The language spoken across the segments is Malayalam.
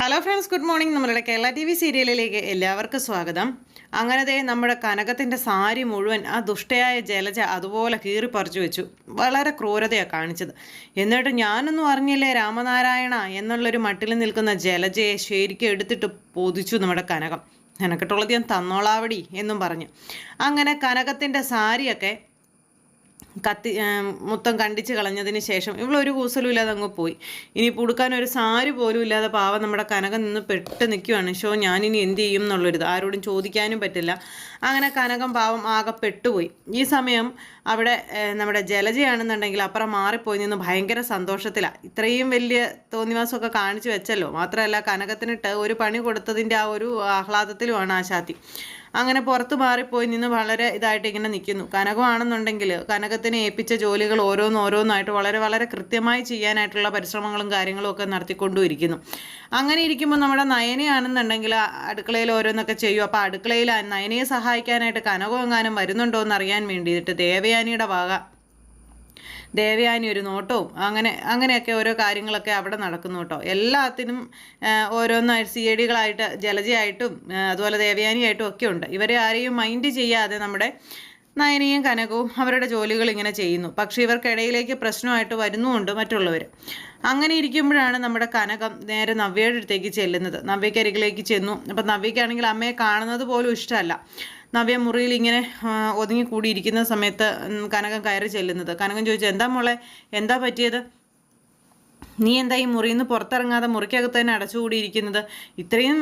ഹലോ ഫ്രണ്ട്സ് ഗുഡ് മോർണിംഗ് നമ്മളുടെ കേരള ടി വി സീരിയലിലേക്ക് എല്ലാവർക്കും സ്വാഗതം. അങ്ങനത്തെ നമ്മുടെ കനകത്തിന്റെ സാരി മുഴുവൻ ആ ദുഷ്ടയായ ജലജ അതുപോലെ കീറി പറിച്ചു വെച്ചു. വളരെ ക്രൂരതയാണ് കാണിച്ചത്. എന്നിട്ട് ഞാനൊന്നും അറിഞ്ഞില്ലേ രാമനാരായണ എന്നുള്ളൊരു മട്ടിൽ നിൽക്കുന്ന ജലജയെ ശരിക്കും എടുത്തിട്ട് പൊതിച്ചു നമ്മുടെ കനകം. നിനക്കിട്ടുള്ളത് ഞാൻ തന്നോളാവടി എന്നും പറഞ്ഞു. അങ്ങനെ കനകത്തിന്റെ സാരിയൊക്കെ കത്തി മൊത്തം കണ്ടിച്ച് കളഞ്ഞതിന് ശേഷം ഇവളൊരു കൂസലും ഇല്ലാതെ അങ്ങ് പോയി. ഇനി പുടുക്കാൻ ഒരു സാരി പോലും ഇല്ലാതെ പാവം നമ്മുടെ കനകം നിന്ന് പെട്ട് നിൽക്കുവാണ് ഷോ ഞാനിനി എന്ത് ചെയ്യും എന്നുള്ളൊരിത്. ആരോടും ചോദിക്കാനും പറ്റില്ല. അങ്ങനെ കനകം പാവം ആകെ പെട്ടുപോയി. ഈ സമയം അവിടെ നമ്മുടെ ജലജയാണെന്നുണ്ടെങ്കിൽ അപ്പുറം മാറിപ്പോയി നിന്ന് ഭയങ്കര സന്തോഷത്തിലാണ് ഇത്രയും വലിയ തോന്നിവാസമൊക്കെ കാണിച്ചു വെച്ചല്ലോ. മാത്രമല്ല കനകത്തിനിട്ട് ഒരു പണി കൊടുത്തതിന്റെ ആ ഒരു ആഹ്ലാദത്തിലുമാണ് ആ ശാത്തി അങ്ങനെ പുറത്ത് മാറിപ്പോയി നിന്ന് വളരെ ഇതായിട്ട് ഇങ്ങനെ നിൽക്കുന്നു. കനകമാണെന്നുണ്ടെങ്കിൽ കനകത്തിന് ഏൽപ്പിച്ച ജോലികൾ ഓരോന്നോരോന്നായിട്ട് വളരെ വളരെ കൃത്യമായി ചെയ്യാനായിട്ടുള്ള പരിശ്രമങ്ങളും കാര്യങ്ങളും ഒക്കെ നടത്തിക്കൊണ്ടും ഇരിക്കുന്നു അങ്ങനെ ഇരിക്കുമ്പോൾ നമ്മുടെ നയനയാണെന്നുണ്ടെങ്കിൽ അടുക്കളയിൽ ഓരോന്നൊക്കെ ചെയ്യും. അപ്പോൾ അടുക്കളയിൽ നയനയെ സഹായിക്കാനായിട്ട് കനകം എങ്ങാനും വരുന്നുണ്ടോ എന്ന് അറിയാൻ വേണ്ടിയിട്ട് ദേവയാനിയുടെ വക ദേവയാനി ഒരു നോട്ടവും അങ്ങനെ അങ്ങനെയൊക്കെ ഓരോ കാര്യങ്ങളൊക്കെ അവിടെ നടക്കുന്നു കേട്ടോ. എല്ലാത്തിനും ഓരോന്നായിട്ട് സി എ ഡികളായിട്ട് ജലജയായിട്ടും അതുപോലെ ദേവയാനിയായിട്ടും ഒക്കെ ഉണ്ട്. ഇവരെ ആരെയും മൈൻഡ് ചെയ്യാതെ നമ്മുടെ നയനയും കനകവും അവരുടെ ജോലികൾ ഇങ്ങനെ ചെയ്യുന്നു. പക്ഷേ ഇവർക്കിടയിലേക്ക് പ്രശ്നമായിട്ട് വരുന്നുമുണ്ട് മറ്റുള്ളവർ അങ്ങനെ ഇരിക്കുമ്പോഴാണ് നമ്മുടെ കനകം നേരെ നവ്യയുടെ അടുത്തേക്ക് ചെല്ലുന്നത്. നവ്യക്കരികിലേക്ക് ചെന്നു. അപ്പം നവ്യക്കാണെങ്കിൽ അമ്മയെ കാണുന്നത് പോലും ഇഷ്ടമല്ല. നവ്യ മുറിയിൽ ഇങ്ങനെ ഒതുങ്ങി കൂടിയിരിക്കുന്ന സമയത്ത് കനകം കയറി ചെല്ലുന്നത്. കനകം ചോദിച്ചു എന്താ മോളെ? എന്താ പറ്റിയത്? നീ എന്താ ഈ മുറിയിൽ നിന്ന് പുറത്തിറങ്ങാതെ മുറിക്കകത്ത് തന്നെ അടച്ചുകൂടിയിരിക്കുന്നത്? ഇത്രയും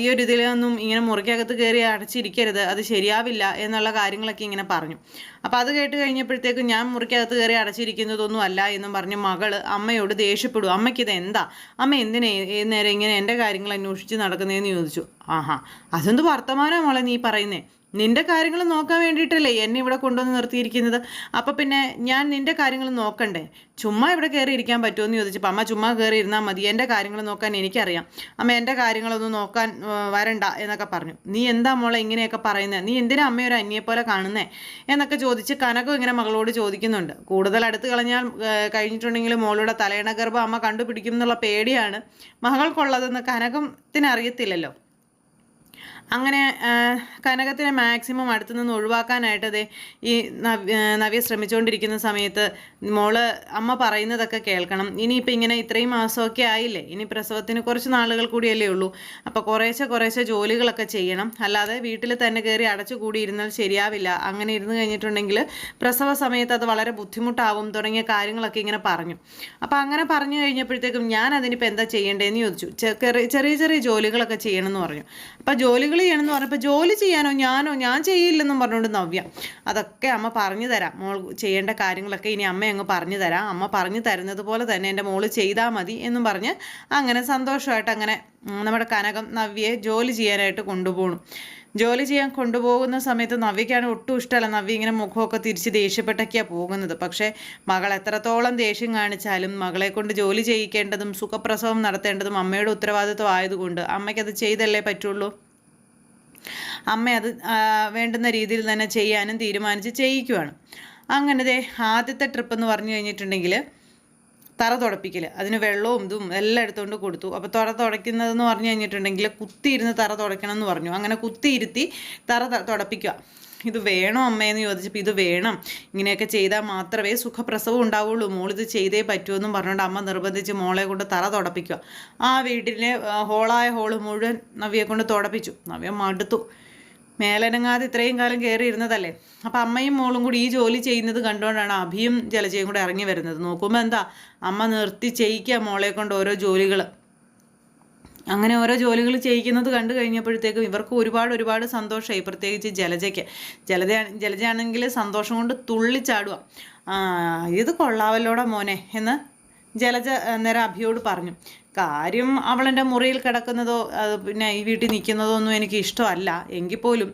ഈ ഒരു ഇതിലൊന്നും ഇങ്ങനെ മുറിക്കകത്ത് കയറി അടച്ചിരിക്കരുത്. അത് ശരിയാവില്ല എന്നുള്ള കാര്യങ്ങളൊക്കെ ഇങ്ങനെ പറഞ്ഞു. അപ്പോൾ അത് കേട്ട് കഴിഞ്ഞപ്പോഴത്തേക്കും ഞാൻ മുറിക്കകത്ത് കയറി അടച്ചിരിക്കുന്നതൊന്നും അല്ല എന്നും പറഞ്ഞ് മകൾ അമ്മയോട് ദേഷ്യപ്പെടും. അമ്മയ്ക്കിത് എന്താ? അമ്മ എന്തിനാ നേരെ ഇങ്ങനെ എന്റെ കാര്യങ്ങൾ അന്വേഷിച്ച് നടക്കുന്നതെന്ന് ചോദിച്ചു. ആഹാ അതെന്ത് വർത്തമാനമാണ് നീ പറയുന്നേ? നിന്റെ കാര്യങ്ങൾ നോക്കാൻ വേണ്ടിയിട്ടല്ലേ എന്നെ ഇവിടെ കൊണ്ടുവന്ന് നിർത്തിയിരിക്കുന്നത്? അപ്പൊ പിന്നെ ഞാൻ നിന്റെ കാര്യങ്ങൾ നോക്കണ്ടേ? ചുമ്മാ ഇവിടെ കയറി ഇരിക്കാൻ പറ്റുമെന്ന് ചോദിച്ചപ്പോൾ അമ്മ ചുമ്മാ കയറി ഇരുന്നാൽ മതി. എന്റെ കാര്യങ്ങൾ നോക്കാൻ എനിക്കറിയാം. അമ്മ എന്റെ കാര്യങ്ങളൊന്നും നോക്കാൻ വരണ്ട എന്നൊക്കെ പറഞ്ഞു. നീ എന്താ മോളെ ഇങ്ങനെയൊക്കെ പറയുന്നത് നീ എന്തിനാ അമ്മ ഒരു അന്യെ പോലെ കാണുന്നേ? എന്നൊക്കെ ചോദിച്ച് കനകം ഇങ്ങനെ മകളോട് ചോദിക്കുന്നുണ്ട്. കൂടുതൽ അടുത്ത് കളഞ്ഞാൽ കഴിഞ്ഞിട്ടുണ്ടെങ്കിൽ മോളുടെ തലയണ ഗർഭം അമ്മ കണ്ടുപിടിക്കും എന്നുള്ള പേടിയാണ് മകൾക്കുള്ളതെന്ന് കനകത്തിന് അറിയത്തില്ലല്ലോ അങ്ങനെ കനകത്തിനെ മാക്സിമം അടുത്ത് നിന്ന് ഒഴിവാക്കാനായിട്ട് അതെ ഈ നവ്യ ശ്രമിച്ചുകൊണ്ടിരിക്കുന്ന സമയത്ത് മോൾ അമ്മ പറയുന്നതൊക്കെ കേൾക്കണം. ഇനിയിപ്പോൾ ഇങ്ങനെ ഇത്രയും മാസമൊക്കെ ആയില്ലേ? ഇനി പ്രസവത്തിന് കുറച്ച് നാളുകൾ കൂടിയല്ലേ ഉള്ളൂ. അപ്പോൾ കുറേശ്ശെ കുറേശ്ശെ ജോലികളൊക്കെ ചെയ്യണം. അല്ലാതെ വീട്ടിൽ തന്നെ കയറി അടച്ചു കൂടി ഇരുന്നാൽ ശരിയാവില്ല. അങ്ങനെ ഇരുന്ന് കഴിഞ്ഞിട്ടുണ്ടെങ്കിൽ പ്രസവ സമയത്ത് അത് വളരെ ബുദ്ധിമുട്ടാവും തുടങ്ങിയ കാര്യങ്ങളൊക്കെ ഇങ്ങനെ പറഞ്ഞു. അപ്പോൾ അങ്ങനെ പറഞ്ഞു കഴിഞ്ഞപ്പോഴത്തേക്കും ഞാൻ അതിനിപ്പോൾ എന്താ ചെയ്യേണ്ടതെന്ന് ചോദിച്ചു. ചെറിയ ചെറിയ ജോലികളൊക്കെ ചെയ്യണമെന്ന് പറഞ്ഞു. അപ്പോൾ ജോലികൾ ചെയ്യണമെന്ന് പറഞ്ഞപ്പോൾ ജോലി ചെയ്യാനോ ഞാനോ ഞാൻ ചെയ്യില്ലെന്നും പറഞ്ഞുകൊണ്ട് നവ്യ. അതൊക്കെ അമ്മ പറഞ്ഞു തരാം. മോൾ ചെയ്യേണ്ട കാര്യങ്ങളൊക്കെ ഇനി അമ്മ അങ്ങ് പറഞ്ഞു തരാം. അമ്മ പറഞ്ഞു തരുന്നത് പോലെ തന്നെ എന്റെ മോൾ ചെയ്താൽ മതി എന്നും പറഞ്ഞ് അങ്ങനെ സന്തോഷമായിട്ട് അങ്ങനെ നമ്മുടെ കനകം നവ്യയെ ജോലി ചെയ്യാനായിട്ട് കൊണ്ടുപോകണം ജോലി ചെയ്യാൻ കൊണ്ടുപോകുന്ന സമയത്ത് നവ്യക്കാണ് ഒട്ടും ഇഷ്ടമല്ല. നവ്യ ഇങ്ങനെ മുഖമൊക്കെ തിരിച്ച് ദേഷ്യപ്പെട്ടൊക്കെയാണ് പോകുന്നത്. പക്ഷേ മകൾ എത്രത്തോളം ദേഷ്യം കാണിച്ചാലും മകളെ കൊണ്ട് ജോലി ചെയ്യിക്കേണ്ടതും സുഖപ്രസവം നടത്തേണ്ടതും അമ്മയുടെ ഉത്തരവാദിത്വം ആയതുകൊണ്ട് അമ്മയ്ക്കത് ചെയ്തല്ലേ പറ്റുള്ളൂ? അമ്മ അത് വേണ്ടുന്ന രീതിയിൽ തന്നെ ചെയ്യാനും തീരുമാനിച്ച് ചെയ്യിക്കുവാണ്. അങ്ങനെ ദേ ആദ്യത്തെ ട്രിപ്പ് എന്ന് പറഞ്ഞു കഴിഞ്ഞിട്ടുണ്ടെങ്കിൽ തറ തുടപ്പിക്കൽ അതിന് വെള്ളവും ഇതും എല്ലാം എടുത്തുകൊണ്ട് കൊടുത്തു. അപ്പോൾ തറ തുടയ്ക്കുന്നതെന്ന് പറഞ്ഞു കഴിഞ്ഞിട്ടുണ്ടെങ്കിൽ കുത്തിയിരുന്ന് തറ തുടയ്ക്കണം എന്ന് പറഞ്ഞു. അങ്ങനെ കുത്തിയിരുത്തി തറ തുടപ്പിക്കുക. ഇത് വേണോ അമ്മയെന്ന് ചോദിച്ചപ്പോൾ ഇത് വേണം. ഇങ്ങനെയൊക്കെ ചെയ്താൽ മാത്രമേ സുഖപ്രസവം ഉണ്ടാവുള്ളൂ. മോളിത് ചെയ്തേ പറ്റുമെന്നും പറഞ്ഞുകൊണ്ട് അമ്മ നിർബന്ധിച്ച് മോളെ കൊണ്ട് തറ തുടപ്പിക്കുക. ആ വീട്ടിലെ ഹോളായ ഹോൾ മുഴുവൻ നവ്യെ കൊണ്ട് തുടപ്പിച്ചു. നവ്യ മടുത്തു. മേലനങ്ങാതെ ഇത്രയും കാലം കയറി ഇരുന്നതല്ലേ? അപ്പം അമ്മയും മോളും കൂടി ഈ ജോലി ചെയ്യുന്നത് കണ്ടുകൊണ്ടാണ് അഭിയും ജലജയും കൂടെ ഇറങ്ങി വരുന്നത്. നോക്കുമ്പോൾ എന്താ? അമ്മ നിർത്തി ചെയ്യിക്കുക മോളെ കൊണ്ട് ഓരോ ജോലികൾ അങ്ങനെ ഓരോ ജോലികൾ ചെയ്യിക്കുന്നത് കണ്ടു കഴിഞ്ഞപ്പോഴത്തേക്കും ഇവർക്ക് ഒരുപാട് ഒരുപാട് സന്തോഷമായി. പ്രത്യേകിച്ച് ജലജയ്ക്ക്. ജലജ ജലജയാണെങ്കിൽ സന്തോഷം കൊണ്ട് തുള്ളിച്ചാടുക ഇത് കൊള്ളാവല്ലോടാ മോനെ എന്ന് ജലജ നേരെ അഭിയോട് പറഞ്ഞു. കാര്യം അവളെന്റെ മുറിയിൽ കിടക്കുന്നതോ പിന്നെ ഈ വീട്ടിൽ നിൽക്കുന്നതോ ഒന്നും എനിക്ക് ഇഷ്ടമല്ല. എങ്കിൽ പോലും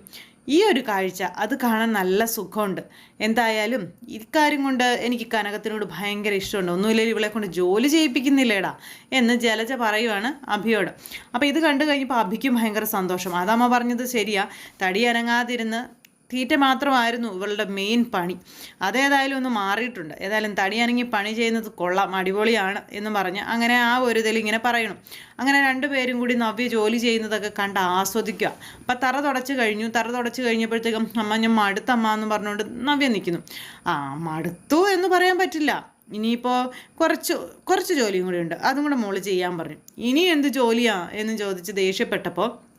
ഈ ഒരു കാഴ്ച അത് കാണാൻ നല്ല സുഖമുണ്ട്. എന്തായാലും ഇക്കാര്യം കൊണ്ട് എനിക്ക് കനകത്തിനോട് ഭയങ്കര ഇഷ്ടമുണ്ട്. ഒന്നുമില്ലെങ്കിൽ ഇവളെ കൊണ്ട് ജോലി ചെയ്യിപ്പിക്കുന്നില്ലേടാ എന്ന് ജലജ പറയുവാണ് അഭിയോട്. അപ്പോൾ ഇത് കണ്ടു കഴിഞ്ഞപ്പോൾ അഭിക്കും ഭയങ്കര സന്തോഷം. അതമ്മ പറഞ്ഞത് ശരിയാ. തടി അനങ്ങാതിരുന്ന് തീറ്റ മാത്രമായിരുന്നു ഇവളുടെ മെയിൻ പണി. അതേതായാലും ഒന്ന് മാറിയിട്ടുണ്ട്. ഏതായാലും തടിയാണെങ്കിൽ പണി ചെയ്യുന്നത് കൊള്ളാം അടിപൊളിയാണ് എന്ന് പറഞ്ഞ് അങ്ങനെ ആ ഒരു ഇതിൽ ഇങ്ങനെ പറയണം. അങ്ങനെ രണ്ടുപേരും കൂടി നവ്യ ജോലി ചെയ്യുന്നതൊക്കെ കണ്ട് ആസ്വദിക്കുക. അപ്പം തറ തുടച്ച് കഴിഞ്ഞു. തറ തുടച്ച് കഴിഞ്ഞപ്പോഴത്തേക്കും അമ്മ ഞാൻ മടുത്തമ്മ എന്ന് പറഞ്ഞുകൊണ്ട് നവ്യ നിൽക്കുന്നു ആ മടുത്തു എന്ന് പറയാൻ പറ്റില്ല. ഇനിയിപ്പോൾ കുറച്ച് കുറച്ച് ജോലിയും കൂടി ഉണ്ട്. അതും കൂടെ മോൾ ചെയ്യാൻ പറഞ്ഞു. ഇനി എന്ത് ജോലിയാണ് എന്ന് ചോദിച്ച് ദേഷ്യപ്പെട്ടപ്പോൾ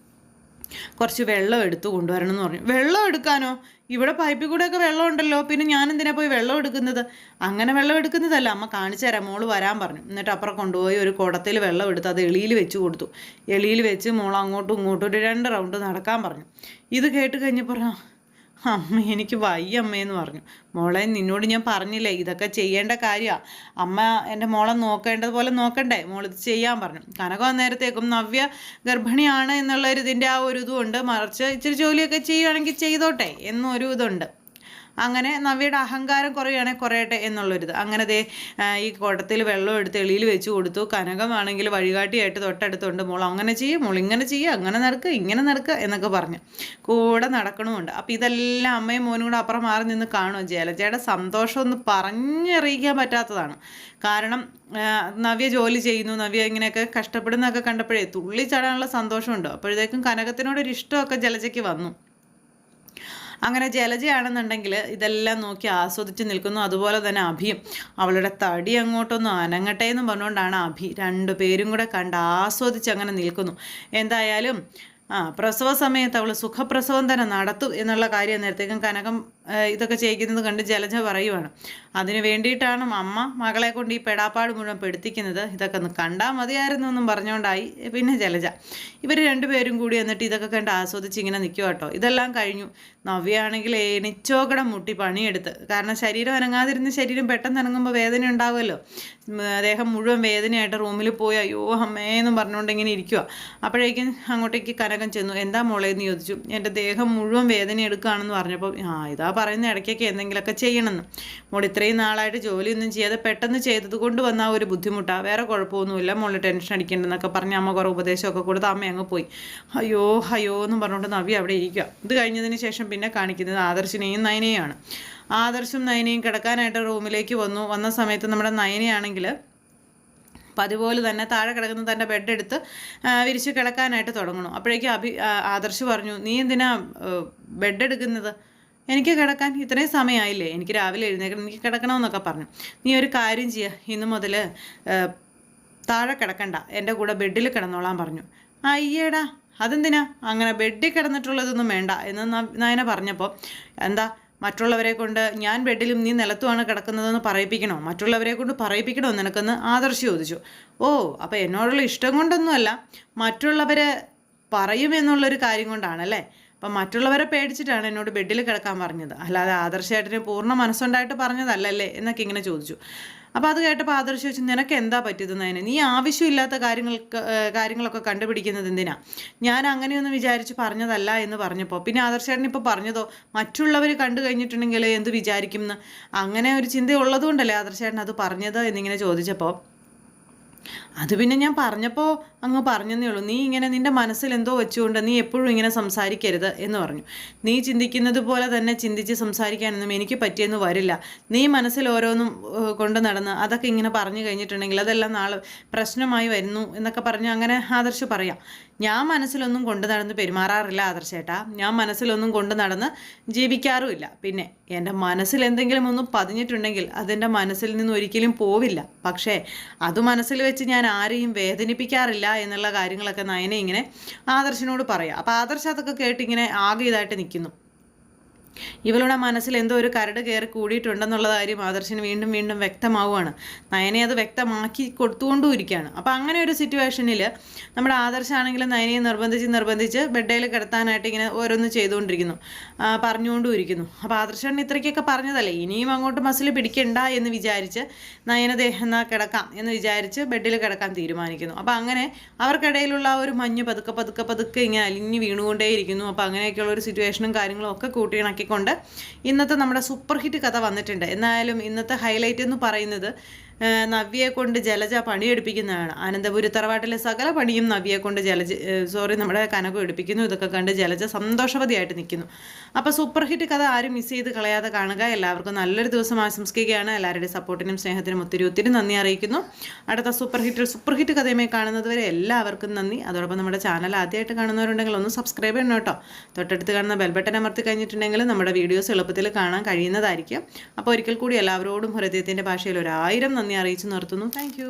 കുറച്ച് വെള്ളം എടുത്ത് കൊണ്ടുവരണം എന്ന് പറഞ്ഞു. വെള്ളം എടുക്കാനോ? ഇവിടെ പൈപ്പിൽ കൂടെയൊക്കെ വെള്ളം ഉണ്ടല്ലോ. പിന്നെ ഞാൻ എന്തിനാ പോയി വെള്ളം എടുക്കുന്നത്? അങ്ങനെ വെള്ളം എടുക്കുന്നതല്ല. അമ്മ കാണിച്ചു തരാം. മോൾ വരാൻ പറഞ്ഞു. എന്നിട്ട് അപ്പുറം കൊണ്ടുപോയി ഒരു കുടത്തിൽ വെള്ളം എടുത്ത് അത് എളിയിൽ വെച്ച് കൊടുത്തു. എളിയിൽ വെച്ച് മോൾ അങ്ങോട്ടും ഇങ്ങോട്ടും ഒരു രണ്ട് റൗണ്ട് നടക്കാൻ പറഞ്ഞു. ഇത് കേട്ട് കഴിഞ്ഞപ്പോൾ അമ്മ എനിക്ക് വയ്യ അമ്മയെന്ന് പറഞ്ഞു. മോളെ നിന്നോട് ഞാൻ പറഞ്ഞില്ലേ ഇതൊക്കെ ചെയ്യേണ്ട കാര്യമാണ് അമ്മ എന്റെ മോളെ നോക്കേണ്ടതുപോലെ നോക്കണ്ടേ? മോളിത് ചെയ്യാൻ പറഞ്ഞു. കനക നേരത്തേക്കും നവ്യ ഗർഭിണിയാണ് എന്നുള്ള ഒരു ഇതിന്റെ ആ ഒരു ഇതുകൊണ്ട് മറിച്ച് ഇച്ചിരി ജോലിയൊക്കെ ചെയ്യുകയാണെങ്കിൽ ചെയ്തോട്ടെ എന്നൊരു ഇതുണ്ട്. അങ്ങനെ നവ്യയുടെ അഹങ്കാരം കുറയുകയാണെങ്കിൽ കുറയട്ടെ എന്നുള്ളൊരിത്. അങ്ങനെ ദേ ഈ കുടത്തിൽ വെള്ളം എടുത്ത് എളിയിൽ വെച്ച് കൊടുത്തു. കനകമാണെങ്കിൽ വഴികാട്ടിയായിട്ട് തൊട്ടടുത്തുണ്ട്. മോൾ അങ്ങനെ ചെയ്യും മോൾ ഇങ്ങനെ ചെയ്യുക അങ്ങനെ നടക്കുക ഇങ്ങനെ നടക്കുക എന്നൊക്കെ പറഞ്ഞു കൂടെ നടക്കണമുണ്ട്. അപ്പോൾ ഇതെല്ലാം അമ്മയും മോനും കൂടെ അപ്പുറം മാറി നിന്ന് കാണുമോ ജലജയുടെ സന്തോഷം ഒന്ന് പറഞ്ഞറിയിക്കാൻ പറ്റാത്തതാണ്. കാരണം നവ്യ ജോലി ചെയ്യുന്നു നവ്യ ഇങ്ങനെയൊക്കെ കഷ്ടപ്പെടുന്നൊക്കെ കണ്ടപ്പോഴേ തുള്ളി ചാടാനുള്ള സന്തോഷമുണ്ട്. അപ്പോഴത്തേക്കും കനകത്തിനോടൊരു ഇഷ്ടമൊക്കെ ജലജയ്ക്ക് വന്നു. അങ്ങനെ ജലജയാണെന്നുണ്ടെങ്കിൽ ഇതെല്ലാം നോക്കി ആസ്വദിച്ച് നിൽക്കുന്നു. അതുപോലെ തന്നെ അഭിയും അവളുടെ തടി അങ്ങോട്ടൊന്നും അനങ്ങട്ടെ എന്നും പറഞ്ഞുകൊണ്ടാണ് അഭി രണ്ടു പേരും കൂടെ കണ്ട് ആസ്വദിച്ച് അങ്ങനെ നിൽക്കുന്നു. എന്തായാലും ആ പ്രസവ സമയത്ത് അവൾ സുഖപ്രസവം തന്നെ നടത്തും എന്നുള്ള കാര്യം നേരത്തേക്കും കനകം ഇതൊക്കെ ചെയ്യിക്കുന്നത് കണ്ട് ജലജ പറയുവാണ്. അതിനു വേണ്ടിയിട്ടാണ് അമ്മ മകളെ കൊണ്ട് ഈ പെടാപ്പാട് മുഴുവൻ പെടുത്തിക്കുന്നത്. ഇതൊക്കെ ഒന്ന് കണ്ടാൽ മതിയായിരുന്നു എന്നും പറഞ്ഞുകൊണ്ടായി. പിന്നെ ജലജ. ഇവർ രണ്ടുപേരും കൂടി എന്നിട്ട് ഇതൊക്കെ കണ്ട് ആസ്വദിച്ച് ഇങ്ങനെ നിൽക്കുക കേട്ടോ ഇതെല്ലാം കഴിഞ്ഞു. നവ്യാണെങ്കിൽ എണിച്ചോകടം മുട്ടി പണിയെടുത്ത്. കാരണം ശരീരം അനങ്ങാതിരുന്ന് ശരീരം പെട്ടെന്ന് അനങ്ങുമ്പോൾ വേദന ഉണ്ടാവുമല്ലോ. അദ്ദേഹം മുഴുവൻ വേദനയായിട്ട് റൂമിൽ പോയി അയ്യോ അമ്മേ അമ്മേന്നും പറഞ്ഞുകൊണ്ട് ഇങ്ങനെ ഇരിക്കുക അപ്പോഴേക്കും അങ്ങോട്ടേക്ക് കനകം ചെന്നു. എന്താ മോളേന്ന് എന്ന് ചോദിച്ചു. എന്റെ ദേഹം മുഴുവൻ വേദന എടുക്കുകയാണെന്ന് പറഞ്ഞപ്പോൾ ആ ഇതാ പറയുന്ന ഇടയ്ക്കൊക്കെ എന്തെങ്കിലുമൊക്കെ ചെയ്യണമെന്ന്. മോൾ ഇത്രയും നാളായിട്ട് ജോലിയൊന്നും ചെയ്യാതെ പെട്ടെന്ന് ചെയ്തത് കൊണ്ട് വന്ന ഒരു ബുദ്ധിമുട്ടാണ് വേറെ കുഴപ്പമൊന്നുമില്ല. മോൾ ടെൻഷൻ അടിക്കേണ്ടെന്നൊക്കെ പറഞ്ഞ് അമ്മ കുറേ ഉപദേശമൊക്കെ കൊടുത്ത് അമ്മ അങ്ങ് പോയി. അയ്യോ അയ്യോ എന്നും പറഞ്ഞുകൊണ്ട് നവി അവിടെ ഇരിക്കുക ഇത് കഴിഞ്ഞതിന് ശേഷം പിന്നെ കാണിക്കുന്നത് ആദർശിനെയും നയനെയുമാണ് ആദർശും നയനയും കിടക്കാനായിട്ട് റൂമിലേക്ക് വന്നു. വന്ന സമയത്ത് നമ്മുടെ നയനയാണെങ്കിൽ പതിപോലെ തന്നെ താഴെ കിടക്കുന്ന തന്റെ ബെഡ് എടുത്ത് വിരിച്ച് കിടക്കാനായിട്ട് തുടങ്ങണം. അപ്പോഴേക്കും അഭി ആദർശ് പറഞ്ഞു നീ എന്തിനാ ബെഡ് എടുക്കുന്നത് എനിക്ക് കിടക്കാൻ ഇത്രയും സമയമായില്ലേ? എനിക്ക് രാവിലെ എഴുന്നേക്കണം എനിക്ക് കിടക്കണമെന്നൊക്കെ പറഞ്ഞു. നീ ഒരു കാര്യം ചെയ്യുക ഇന്നു മുതൽ താഴെ കിടക്കണ്ട. എന്റെ കൂടെ ബെഡിൽ കിടന്നോളാൻ പറഞ്ഞു. അയ്യേടാ അതെന്തിനാ? അങ്ങനെ ബെഡിൽ കിടന്നിട്ടുള്ളതൊന്നും വേണ്ട എന്ന് നയന പറഞ്ഞപ്പോൾ എന്താ മറ്റുള്ളവരെ കൊണ്ട് ഞാൻ ബെഡിലും നീ നിലത്തുമാണ് കിടക്കുന്നതെന്ന് പറയിപ്പിക്കണോ? മറ്റുള്ളവരെ കൊണ്ട് പറയിപ്പിക്കണോ? നിനക്കെന്ന് ആദർശ് ചോദിച്ചു. ഓ അപ്പോൾ എന്നോടുള്ള ഇഷ്ടം കൊണ്ടൊന്നുമല്ല. മറ്റുള്ളവരെ പറയുമെന്നുള്ളൊരു കാര്യം കൊണ്ടാണല്ലേ? അപ്പം മറ്റുള്ളവരെ പേടിച്ചിട്ടാണ് എന്നോട് ബെഡിൽ കിടക്കാൻ പറഞ്ഞത്. അല്ലാതെ ആദർശേട്ടന് പൂർണ മനസ്സുണ്ടായിട്ട് പറഞ്ഞതല്ലല്ലേ എന്നൊക്കെ ഇങ്ങനെ ചോദിച്ചു. അപ്പോൾ അത് കേട്ടപ്പോൾ ആദർശ് ചോദിച്ചു നിനക്ക് എന്താ പറ്റിയത് നയന്? നീ ആവശ്യമില്ലാത്ത കാര്യങ്ങൾക്ക് കാര്യങ്ങളൊക്കെ കണ്ടുപിടിക്കുന്നത് എന്തിനാ? ഞാൻ അങ്ങനെയൊന്നും വിചാരിച്ച് പറഞ്ഞതല്ല എന്ന് പറഞ്ഞപ്പോൾ പിന്നെ ആദർശേട്ടൻ ഇപ്പോൾ പറഞ്ഞതോ മറ്റുള്ളവർ കണ്ടു കഴിഞ്ഞിട്ടുണ്ടെങ്കിൽ എന്ത് വിചാരിക്കും അങ്ങനെ ഒരു ചിന്ത ഉള്ളതുകൊണ്ടല്ലേ ആദർശേട്ടൻ അത് പറഞ്ഞത് എന്നിങ്ങനെ ചോദിച്ചപ്പോൾ അത് പിന്നെ ഞാൻ പറഞ്ഞപ്പോൾ അങ്ങ് പറഞ്ഞതേ ഉള്ളൂ. നീ ഇങ്ങനെ നിന്റെ മനസ്സിൽ എന്തോ വെച്ചുകൊണ്ട് നീ എപ്പോഴും ഇങ്ങനെ സംസാരിക്കരുത് എന്ന് പറഞ്ഞു. നീ ചിന്തിക്കുന്നത് പോലെ തന്നെ ചിന്തിച്ച് സംസാരിക്കാനൊന്നും എനിക്ക് പറ്റിയെന്ന് വരില്ല. നീ മനസ്സിൽ ഓരോന്നും കൊണ്ട് നടന്ന് അതൊക്കെ ഇങ്ങനെ പറഞ്ഞു കഴിഞ്ഞിട്ടുണ്ടെങ്കിൽ അതെല്ലാം നാളെ പ്രശ്നമായി വരുന്നു എന്നൊക്കെ പറഞ്ഞ് അങ്ങനെ ആദർശ് പറയാം. ഞാൻ മനസ്സിലൊന്നും കൊണ്ട് നടന്ന് പെരുമാറാറില്ല ആദർശേട്ടാ. ഞാൻ മനസ്സിലൊന്നും കൊണ്ട് നടന്ന് ജീവിക്കാറുമില്ല. പിന്നെ എന്റെ മനസ്സിൽ എന്തെങ്കിലും ഒന്നും പതിഞ്ഞിട്ടുണ്ടെങ്കിൽ അതെന്റെ മനസ്സിൽ നിന്ന് ഒരിക്കലും പോവില്ല. പക്ഷേ അത് മനസ്സിൽ വെച്ച് ഞാൻ ആരെയും വേദനിപ്പിക്കാറില്ല എന്നുള്ള കാര്യങ്ങളൊക്കെ നയനെ ഇങ്ങനെ ആദർശനോട് പറയാം. അപ്പോൾ ആദർശ അതൊക്കെ കേട്ടിങ്ങനെ ആകെ ഇതായിട്ട് നിൽക്കുന്നു. ഇവളുടെ മനസ്സിൽ എന്തോ ഒരു കരട് കയറി കൂടിയിട്ടുണ്ടെന്നുള്ള കാര്യം ആദർശന് വീണ്ടും വീണ്ടും വ്യക്തമാവുകയാണ്. നയനെ അത് വ്യക്തമാക്കി കൊടുത്തുകൊണ്ടും ഇരിക്കുകയാണ് അപ്പോൾ അങ്ങനെ ഒരു സിറ്റുവേഷനിൽ നമ്മുടെ ആദർശാണെങ്കിലും നയനെ നിർബന്ധിച്ച് നിർബന്ധിച്ച് ബെഡേൽ കിടത്താനായിട്ട് ഇങ്ങനെ ഓരോന്ന് ചെയ്തുകൊണ്ടിരിക്കുന്നു. പറഞ്ഞുകൊണ്ടും ഇരിക്കുന്നു അപ്പോൾ ആദർശൻ ഇത്രയ്ക്കൊക്കെ പറഞ്ഞതല്ലേ? ഇനിയും അങ്ങോട്ട് മസിൽ പിടിക്കണ്ട എന്ന് വിചാരിച്ച് നയന എന്നാൽ കിടക്കാം എന്ന് വിചാരിച്ച് ബെഡിൽ കിടക്കാൻ തീരുമാനിക്കുന്നു. അപ്പോൾ അങ്ങനെ അവർക്കിടയിലുള്ള ആ ഒരു മഞ്ഞ് പതുക്കെ പതുക്കെ പതുക്കെ ഇങ്ങനെ അലിഞ്ഞ് വീണുകൊണ്ടേയിരിക്കുന്നു. അപ്പോൾ അങ്ങനെയൊക്കെയുള്ള ഒരു സിറ്റുവേഷനും കാര്യങ്ങളും ഒക്കെ കൂട്ടിയിണക്കിക്കൊണ്ട് ഇന്നത്തെ നമ്മുടെ സൂപ്പർ ഹിറ്റ് കഥ വന്നിട്ടുണ്ട്. എന്നായാലും ഇന്നത്തെ ഹൈലൈറ്റ് എന്ന് പറയുന്നത് നവ്യയെ കൊണ്ട് ജലജ പണിയെടുപ്പിക്കുന്നതാണ് അനന്തപുരി തറവാട്ടിലെ സകല പണിയും നവ്യയെ കൊണ്ട് ജലജ സോറി നമ്മുടെ കനകം എടുപ്പിക്കുന്നു. ഇതൊക്കെ കണ്ട് ജലജ സന്തോഷവതിയായിട്ട് നിൽക്കുന്നു. അപ്പോൾ സൂപ്പർ ഹിറ്റ് കഥ ആരും മിസ് ചെയ്ത് കളയാതെ കാണുക. എല്ലാവർക്കും നല്ലൊരു ദിവസം ആശംസിക്കുകയാണ്. എല്ലാവരുടെയും സപ്പോർട്ടിനും സ്നേഹത്തിനും ഒത്തിരി ഒത്തിരി നന്ദി അറിയിക്കുന്നു. അടുത്ത സൂപ്പർ ഹിറ്റ് സൂപ്പർ ഹിറ്റ് കഥയുമായി കാണുന്നത് വരെ എല്ലാവർക്കും നന്ദി. അതോടൊപ്പം നമ്മുടെ ചാനൽ ആദ്യമായിട്ട് കാണുന്നവരുണ്ടെങ്കിൽ ഒന്ന് സബ്സ്ക്രൈബ് ചെയ്യണം കേട്ടോ. തൊട്ടടുത്ത് കാണുന്ന ബെൽബട്ടൺ അമർത്തി കഴിഞ്ഞിട്ടുണ്ടെങ്കിൽ നമ്മുടെ വീഡിയോസ് എളുപ്പത്തിൽ കാണാൻ കഴിയുന്നതായിരിക്കും. അപ്പോൾ ഒരിക്കൽ കൂടി എല്ലാവരോടും ഹൃദയത്തിന്റെ ഭാഷയിൽ ഒരായിരം നന്ദി. അറിയിച്ച് നിർത്തുന്നു. താങ്ക്